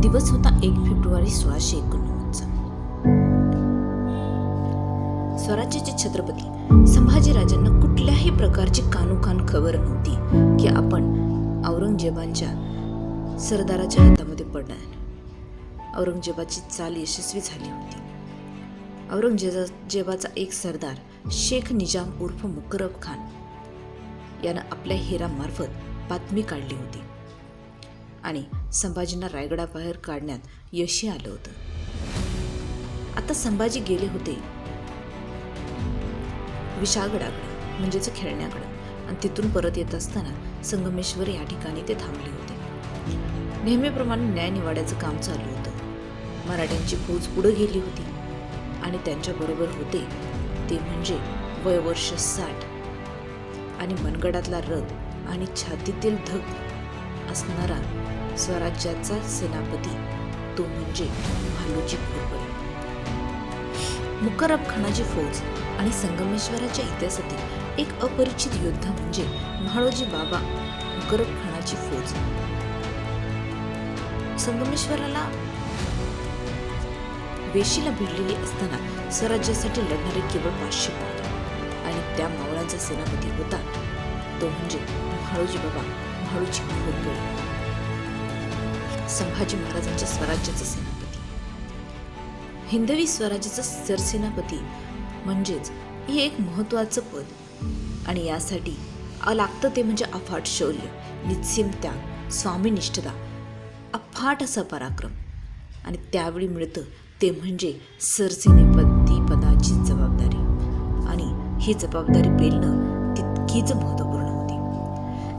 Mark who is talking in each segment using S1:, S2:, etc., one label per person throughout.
S1: दिवस होता एक फेब्रुवारी सोळाशे एकोणनव्वदचा. स्वराज्याचे छत्रपती संभाजीराजांना कुठल्याही प्रकारची कानोकान खबर नव्हती की आपण औरंगजेबांच्या सरदाराच्या हातामध्ये पडणार. औरंगजेबाची चाल यशस्वी झाली होती. औरंगजेबाचा एक सरदार शेख निजाम उर्फ मुकरब खान यानं आपल्या हेरामार्फत बातमी काढली होती. आणि संभाजींना रायगडाबाहेर काढण्यात यशही आलं होतं. आता संभाजी गेले होते. विशाळगडाकडे म्हणजेच खेळण्याकडं. आणि तिथून परत येत असताना संगमेश्वर या ठिकाणी ते थांबले होते. नेहमीप्रमाणे न्यायनिवाड्याचं काम चालू होतं. मराठ्यांची फौज पुढं गेली होती. आणि त्यांच्याबरोबर होते ते म्हणजे वयवर्ष साठ. आणि मनगडातला रथ आणि छातीतील धग असणारा स्वराज्याचा सेनापती. तो म्हणजे भालूजी घोरपडे मुकरब खानाची फौज आणि संगमेश्वराच्या इतिहासातील एक अपरिचित योद्धा म्हणजे म्हाळोजी बाबा मुकरब खानाची फौज. संगमेश्वराला वेशीला भिडलेली असताना स्वराज्यासाठी लढणारे केवळ पाचशे होते आणि त्या मावळांचा सेनापती होता. तो म्हणजे म्हाळोजी बाबा म्हाळूजी घोरपडे संभाजी महाराजांच्या स्वराज्याचे सेनापती. हिंदवी स्वराज्याचं सरसेनापती म्हणजेच हे एक महत्वाचं पद. आणि यासाठी लागतं ते म्हणजे अफाट शौर्य निस्सीम त्याग स्वामीनिष्ठता अफाट असा पराक्रम. आणि त्यावेळी मिळतं ते म्हणजे सरसेनेपती पदाची जबाबदारी. आणि ही जबाबदारी पेलणं तितकीच महत्त्वपूर्ण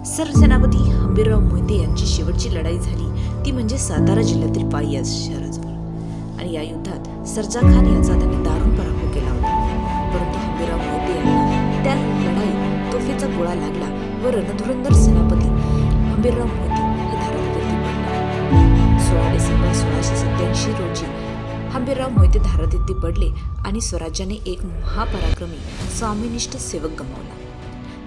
S1: सरसेनापती हंबीरराव मोहिते यांची शेवटची लढाई झाली. ती म्हणजे सातारा जिल्ह्यातील पायी या शहराजवळ. आणि या युद्धात सरजा खान याचा त्यांनी दारुण पराभव केला होता. परंतु हंबीरराव मोहिते यांना त्या लढाईत तोफेचा गोळा लागला व रणधुरंदर सेनापती हंबीरराव मोहिते हे धारातीर्थी पडले सोळा डिसेंबर सोळाशे सत्याऐंशी रोजी हंबीरराव मोहिते धारातीर्थी पडले आणि स्वराज्याने एक महापराक्रमी स्वामीनिष्ठ सेवक गमावला.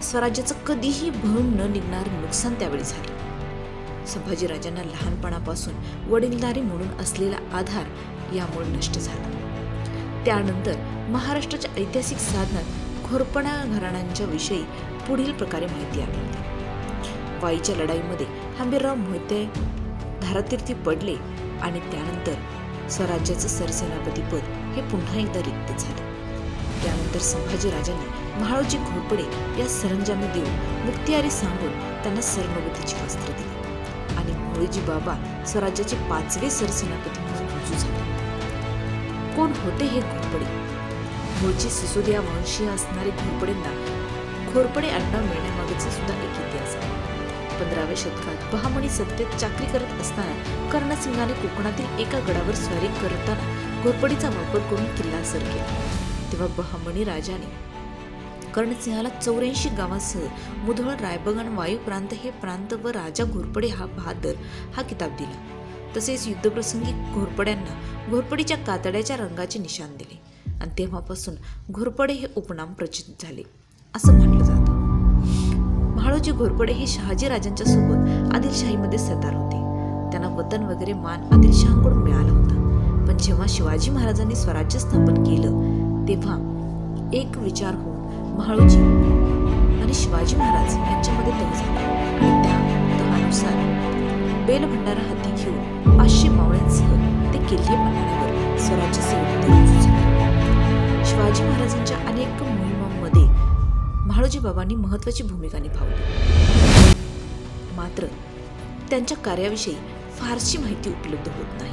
S1: स्वराज्याचं कधीही भरून न निघणार नुकसान त्यावेळी झालं. संभाजीराजांना लहानपणापासून वडीलदारी म्हणून असलेला आधार यामुळे नष्ट झाला. त्यानंतर महाराष्ट्राच्या ऐतिहासिक साधनात घोरपणा घराण्यांच्या विषयी पुढील प्रकारे माहिती आढळते वाईच्या लढाईमध्ये हंबीरराव मोहिते धारातीर्थी पडले आणि त्यानंतर स्वराज्याचं सरसेनापतीपद हे पुन्हा एकदा रिक्त झाले. त्यानंतर संभाजीराजांनी महाळोजी घोरपडे या सरंजामी देऊन मुक्तियारी सांगून त्यांना सरनोबतीची वस्त्र दिली. आणि मुळीजी बाबा स्वराज्याचे पाचवे सरसेनापती म्हणून रुजू झाले. कोण होते हे घोरपडे? मूळची सिसोदिया वंशीय असणारे घोरपडेंना घोरपडे अण्णा मिळण्यामागेचा सुद्धा एक इतिहास आहे. पंधराव्या शतकात बहामणी सत्तेत चाकरी करत असताना कर्णसिंहाने कोकणातील एका गडावर स्वारी करताना घोरपडीचा वापर करून किल्ला सर केला. तेव्हा बहामणी राजाने कर्णसिंहाला चौऱ्याऐंशी गावांसह मुधोळ रायबगण वायू प्रांत हे प्रांत व राजा घोरपडे हा बहादर हा किताब दिला. तसेच युद्धप्रसंगी घोरपड्यांना घोरपडीच्या कातड्याच्या रंगाचे निशाण दिले. आणि तेव्हापासून घोरपडे हे उपनाम प्रचित झाले असं म्हटलं जातं. म्हाळोजी घोरपडे हे शहाजी राजांच्या सोबत आदिलशाहीमध्ये सतार होते. त्यांना वतन वगैरे मान आदिलशहाकडून मिळाला होता. पण जेव्हा शिवाजी महाराजांनी स्वराज्य स्थापन केलं तेव्हा एक विचार होऊन महाळूजी आणि शिवाजी महाराज यांच्यामध्ये तह झाला. आणि त्या तहानुसार बेलभंडारा हाती घेऊन पाचशे मावळ्यांसह ते किल्ले पन्हाळ्यावर स्वराज्य सेवेमध्ये शिवाजी महाराजांच्या अनेक मोहिमांमध्ये म्हाळोजी बाबांनी महत्वाची भूमिका निभावली. मात्र त्यांच्या कार्याविषयी फारशी माहिती उपलब्ध होत नाही.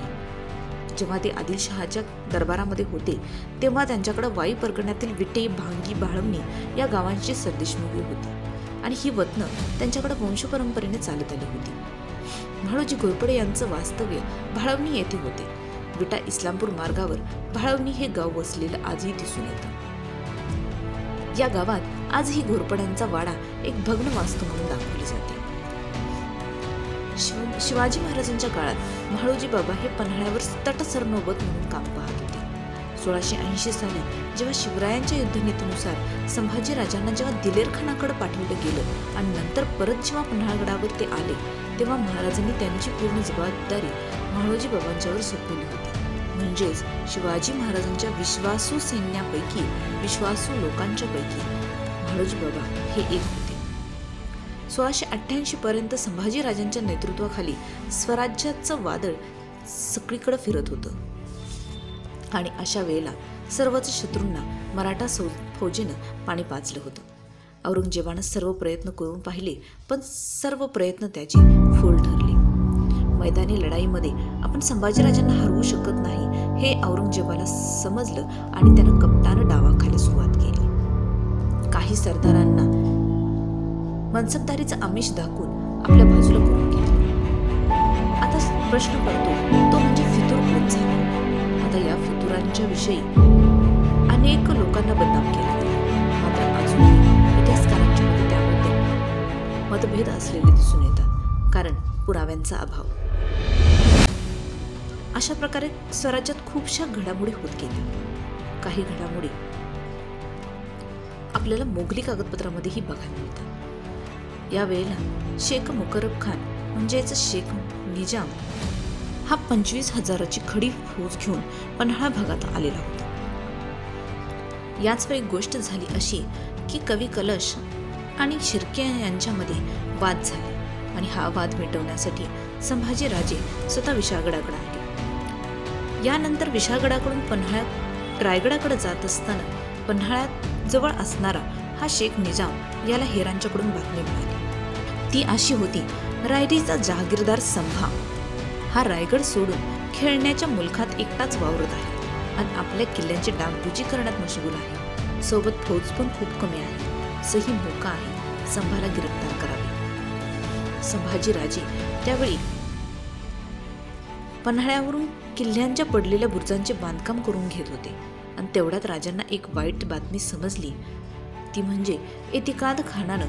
S1: जेव्हा ते आदिलशहाच्या दरबारामध्ये होते तेव्हा त्यांच्याकडे वाई परगण्यातील विटे भांगी भाळवणी या गावांची सरदेशमुखी होती. आणि ही वतनं त्यांच्याकडे वंशपरंपरेने चालत आली होती. भाळोजी घोरपडे यांचं वास्तव्य भाळवणी येथे होते. विटा इस्लामपूर मार्गावर भाळवणी हे गाव वसलेलं आजही दिसून येतं. या गावात आजही घोरपड्यांचा वाडा एक भग्न वास्तू म्हणून दाखवली जाते. शिव शिवाजी महाराजांच्या काळात म्हाळोजी बाबा हे पन्हाळ्यावर तटसरनोबत म्हणून काम पाहत होते. सोळाशे ऐंशी साली जेव्हा शिवरायांच्या युद्धनीतीनुसार संभाजी राजांना जेव्हा दिलेरखानाकडे पाठवलं गेलं आणि नंतर परत जेव्हा पन्हाळगडावर ते आले तेव्हा महाराजांनी त्यांची पूर्ण जबाबदारी म्हाळोजी बाबांच्यावर सोपवली होती. म्हणजेच शिवाजी महाराजांच्या विश्वासू सैन्यापैकी विश्वासू लोकांच्या पैकी म्हाळोजी बाबा हे एक होते सोळाशे अठ्ठ्याऐंशी पर्यंत संभाजीराजांच्या नेतृत्वाखाली स्वराज्याचं वादळ सगळीकडे फिरत होतं. आणि अशा वेळेला सर्वच शत्रूंना मराठा सौ फौजेनं पाणी पाचलं होतं. औरंगजेबानं सर्व प्रयत्न करून पाहिले पण सर्व प्रयत्न त्याची फोल ठरले. मैदानी लढाईमध्ये आपण संभाजीराजांना हरवू शकत नाही हे औरंगजेबाला समजलं आणि त्यानं कपटानं डावाखाली सुरुवात केली. काही सरदारांना मनसबदारीचं आमिष दाखवून आपल्या बाजूला करून घेतलं आता प्रश्न पडतो तो म्हणजे फितूर कोण झाला? आता या फितुरांच्या विषयी अनेक लोकांना बदनाम केला मात्र अजूनही इतिहासकारांच्या मध्ये त्यामध्ये मतभेद असलेले दिसून येतात कारण पुराव्यांचा अभाव. अशा प्रकारे स्वराज्यात खूपशा घडामोडी होत गेल्या. काही घडामोडी आपल्याला मोगली कागदपत्रामध्येही बघायला मिळतात. यावेळेला शेख मुकरब खान म्हणजेच शेख निजाम हा पंचवीस हजाराची खडी फौज घेऊन पन्हाळा भागात आलेला होता. याच वेळी गोष्ट झाली अशी की कवी कलश आणि शिर्के यांच्यामध्ये वाद झाले आणि हा वाद मिटवण्यासाठी संभाजीराजे स्वतः विशाळगडाकडे आले. यानंतर विशाळगडाकडून पन्हाळ्यात रायगडाकडे जात असताना पन्हाळ्यात जवळ असणारा हा शेख निजाम याला हेरांच्याकडून बातमी मिळाली. ती अशी होती रायरीचा जहागीरदार संभा. हा रायगड सोडून खेळण्याच्या मुलखात एकटाच वावरत आहे आणि आपल्या किल्ल्यांची डागडुजी करण्यात मशगूल आहे. सोबत फौज पण खूप कमी आहे. सही मोका आहे. संभाला गिरफ्तार करावे. संभाजीराजे त्यावेळी पन्हाळ्यावरून किल्ल्यांच्या पडलेल्या बुरुजांचे बांधकाम करून घेत होते आणि तेवढ्यात राजांना एक वाईट बातमी समजली ती म्हणजे एतिकाद खानानं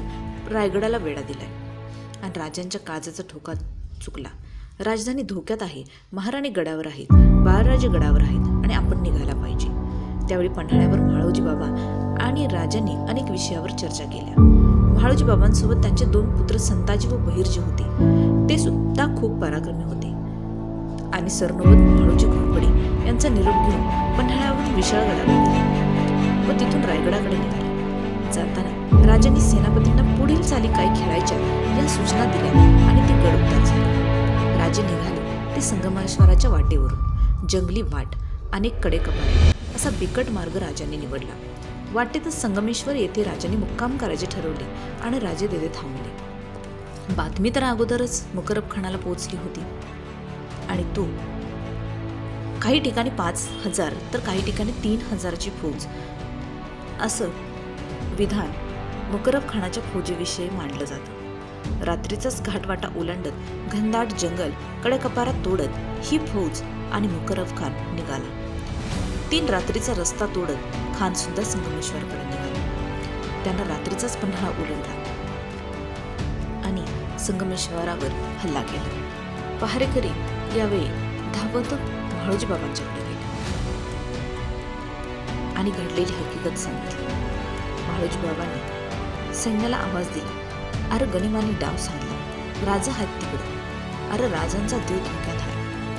S1: रायगडाला वेढा दिलाय. आणि राजांच्या काजाचा ठोका चुकला. राजधानी धोक्यात आहे महाराणी गडावर आहेत बाळराजे गडावर आहेत आणि आपण निघायला पाहिजे. त्यावेळी पन्हाळ्यावर म्हाळोजी बाबा आणि राजांनी अनेक विषयावर चर्चा केल्या. म्हाळोजी बाबांसोबत त्यांचे दोन पुत्र संताजी व बहिर्जी होते. ते सुद्धा खूप पराक्रमी होते. आणि सरनोबत म्हाळोजी घोरपडे यांचा निरोप घेऊन पन्हाळ्यावरून विशाळ गडावर व तिथून रायगडाकडे निघाले. जाताना राजांनी सेनापतींना पुढील चाली काय खेळायच्या या सूचना दिल्या आणि ते गडबडात झाले. राजे निघाले. ते संगमेश्वराच्या वाटेवरून. जंगली वाट अनेककडे कपारे असा बिकट मार्ग राजांनी निवडला. वाटेतच संगमेश्वर येथे राजांनी मुक्काम करायचे ठरवले आणि राजे तेथे थांबले. बातमी तर अगोदरच मुकरब खानाला पोहोचली होती. आणि तो? काही ठिकाणी पाच हजार तर काही ठिकाणी तीन हजारची फौज. असं विधान मुकरब खानाच्या फौजेविषयी मांडलं जातं. रात्रीचाच घाटवाटा ओलांडत घनदाट जंगल कडेकपारात तोडत ही फौज आणि मुकरब खान निघाला. तीन रात्रीचा रस्ता तोडत खान सुद्धा संगमेश्वरकडे निघाला. त्यांना रात्रीचाच पन्हाळा ओलांडला आणि संगमेश्वरावर हल्ला केला. पहारेकरी यावेळी धावत म्हाळोजी बाबांच्याकडे गेले आणि घडलेली हकीकत सांगितली. बाबांनी सैन्याला आवाज दिला. अरे गनिमाने डाव सांगला राजा हात तिकडे. अरे राजांचा देव धोक्यात आहे.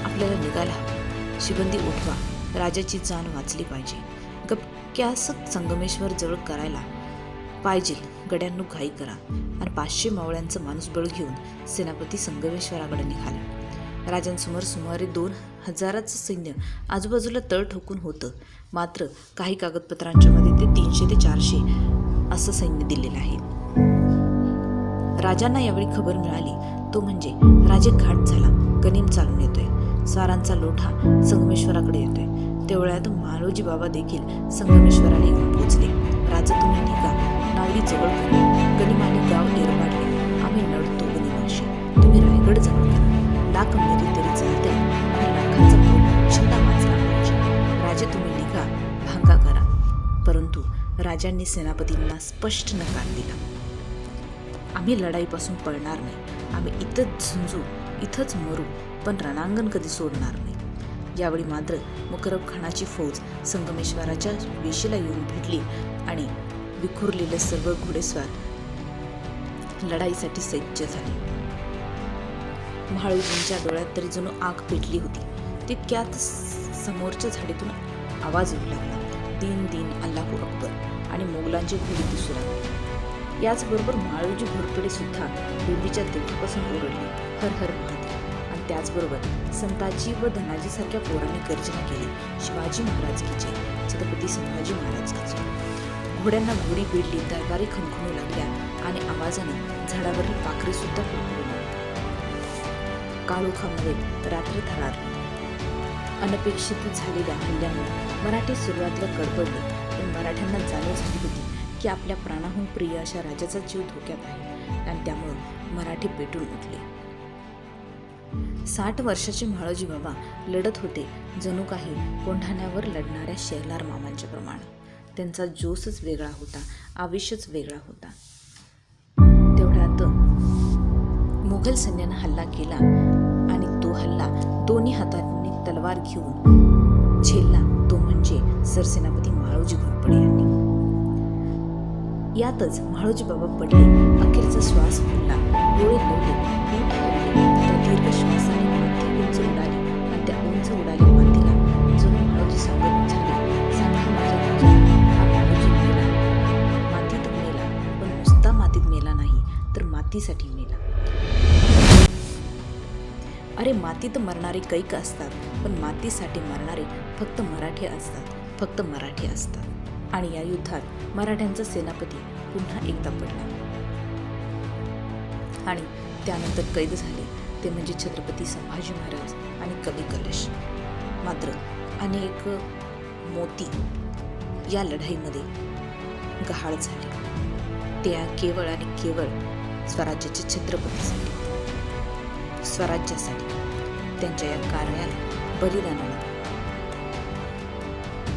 S1: आपल्याला निघायला हवा. शिबंदी उठवा. राजाची जाण वाचली पाहिजे. गपक्यास संगमेश्वर जवळ करायला पाहिजे. गड्यांनो घाई करा. आणि पाचशे मावळ्यांचं माणूसबळ घेऊन सेनापती संगमेश्वराकडे निघाले. राजांसमोर सुमारे दोन हजाराचं सैन्य आजूबाजूला तळ ठोकून होतं. मात्र काही कागदपत्रांच्या मध्ये ते तीनशे ते चारशे असं सैन्य दिलेलं आहे. राजांना यावेळी खबर मिळाली. तो म्हणजे राजे घाट झाला. गनिम चालून येतोय. स्वारांचा लोठा संगमेश्वराकडे येतोय. तेवढ्यात मालोजी बाबा देखील संगमेश्वराला येऊन पोचले. राजा तुम्ही निघा. नावली जवळ करा गनिमाने गाव एरबाडले आम्ही नडतो गनिमाशी तुम्ही रायगड जवळ करा लाख मेरी तरी चालते आणि लाखाचा पोट छंदा वाचला राजांनी सेनापतींना स्पष्ट नकार दिला. आम्ही लढाईपासून पळणार नाही. आम्ही इथंच झुंजू इथंच मरू पण रणांगण कधी सोडणार नाही. यावेळी मात्र मुकरब खानाची फौज संगमेश्वराच्या वेशीला येऊन भेटली आणि विखुरलेले सर्व घोडेस्वार लढाईसाठी सज्ज झाले. महाळूजींच्या डोळ्यात तरी जणू आग पेटली होती. तितक्यात समोरच्या झाडीतून आवाज येऊ लागला. दिन दिन अल्लाहू अकबर आणि मोगलांची घोडी दिसू लागली याचबरोबर माळूजी घोरपडे सुद्धा बेबीच्या देठापासून ओरडले हर हर महादेव. आणि त्याचबरोबर संताजी व धनाजीसारख्या पोरांनी गर्जना केली शिवाजी महाराज की जय छत्रपती संभाजी महाराज की जय घोड्यांना घोडी पिडली दरबारी खणखणू लागल्या आणि आवाजानं झाडावरील पाखरे सुद्धा फडफडू लागली काळोखामुळे रात्र थरारली अनपेक्षित झालेल्या हल्ल्यामुळे मराठी सुरुवातीला कडकडले पण मराठ्यांना जाणीव झाली होती की आपल्या प्राणाहून प्रिय अशा राजाचा जीव धोक्यात आहे आणि त्यामुळं मराठी पेटून उठले. साठ वर्षाचे म्हाळोजी बाबा लढत होते जणू काही कोंढाण्यावर लढणाऱ्या शेलार मामांच्या प्रमाण. त्यांचा जोशच वेगळा होता आयुष्यच वेगळा होता. तेवढ्यात मुघल सैन्यानं हल्ला केला आणि तो हल्ला दोन्ही हातात तलवार घेऊन झेलला. तो म्हणजे सरसेनापती माळोजी घोरपडे यांनी. यातच म्हाळोजी बाबा पडले. अखेरचा श्वास फुटला डोळे लवले त्या दीर्घ श्वासाने माती उंच उडाली आणि त्या उंच उडाली मातीला. जो म्हाळोजी सांगत झाले माझ्या हा मेला. मातीत मेला. पण नुसता मातीत मेला नाही तर मातीसाठी मेला. अरे मातीत मरणारे कैक असतात. पण मातीसाठी मरणारे फक्त मराठी असतात फक्त मराठी असतात. आणि या युद्धात मराठ्यांचा सेनापती पुन्हा एकदा पडला. आणि त्यानंतर कैद झाले. ते म्हणजे छत्रपती संभाजी महाराज आणि कवी कलश. मात्र अनेक मोती या लढाईमध्ये गहाळ झाले. त्या केवळ आणि केवळ स्वराज्याच्या छत्रपतीसाठी स्वराज्यासाठी त्यांच्या या कार्याला बलिदानाला.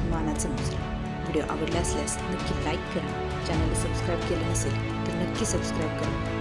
S1: मानाचं मुजरा व्हिडिओ आवडला असल्यास नक्की लाईक करा. चॅनलला सबस्क्राईब केलं नसेल तर नक्की सबस्क्राईब करा.